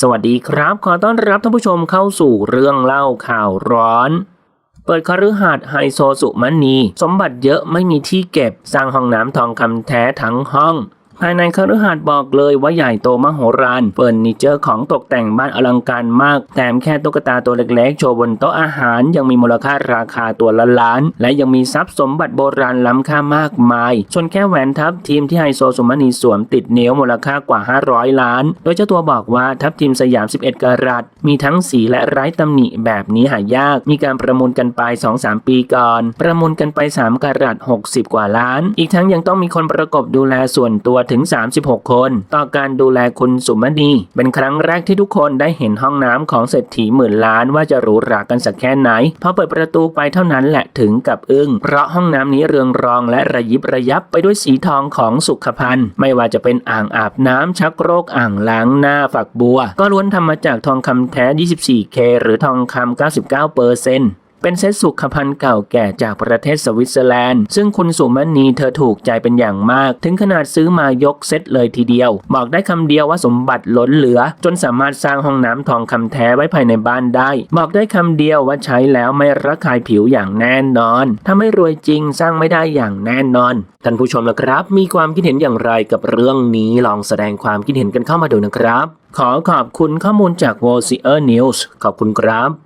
สวัสดีครับ ขอต้อนรับท่านผู้ชมเข้าสู่เรื่องเล่าข่าวร้อน เปิดคฤหาสน์ไฮโซสุมณี สมบัติเยอะไม่มีที่เก็บ สร้างห้องน้ำทองคำแท้ทั้งห้อง ภายในคฤหาสน์บอกเลยว่าใหญ่โตมโหฬารเฟิร์นิเจอร์ของตกแต่งบ้านอลังการมาก แถมแค่ตุ๊กตาตัวเล็กๆ โชว์บนโต๊ะอาหาร ยังมีมูลค่าราคาตัวละล้าน และยังมีทรัพย์สมบัติโบราณล้ำค่ามากมายส่วนแค่แหวนทับทีมที่ไฮโซสุมณีสวมติดนิ้วมูลค่ากว่า 500 ล้าน โดยเจ้าตัวบอกว่าทับทีมสยาม 11 กรัตมีทั้งสีและไร้ตำหนิแบบนี้หายาก มีการประมูลกันไป 2-3 ปีก่อน ประมูลกันไป 3กรัต60 กว่าล้าน อีกทั้งยังต้องมีคนประกบดูแลส่วนตัวถึง 36 คน ต่อการดูแลคุณสุมณี เป็นครั้งแรกที่ทุกคนได้เห็นห้องน้ำของเศรษฐีหมื่นล้านว่าจะหรูหรากันสักแค่ไหน พอเปิดประตูไปเท่านั้นแหละถึงกับอึ้ง เพราะห้องน้ำนี้เรืองรองและระยิบระยับไปด้วยสีทองของสุขภัณฑ์ ไม่ว่าจะเป็นอ่างอาบน้ำชักโครกอ่างล้างหน้าฝักบัว ก็ล้วนทำมาจากทองคำแท้ 24K หรือทองคำ99เปอร์เซ็นต์ เป็นเซตสุขภัณฑ์เก่าแก่จากประเทศสวิตเซอร์แลนด์ ซึ่งคุณสุมณีเธอถูกใจเป็นอย่างมาก ถึงขนาดซื้อมายกเซตเลยทีเดียว บอกได้คำเดียวว่าสมบัติล้นเหลือ จนสามารถสร้างห้องน้ำทองคำแท้ไว้ภายในบ้านได้ บอกได้คำเดียวว่าใช้แล้วไม่ระคายผิวอย่างแน่นอนถ้าไม่รวยจริงสร้างไม่ได้อย่างแน่นอนท่านผู้ชมนะครับ มีความคิดเห็นอย่างไรกับเรื่องนี้ลองแสดงความคิดเห็นกันเข้ามาดูนะครับ ขอขอบคุณข้อมูลจาก w o l s i e r News ขอบคุณครับ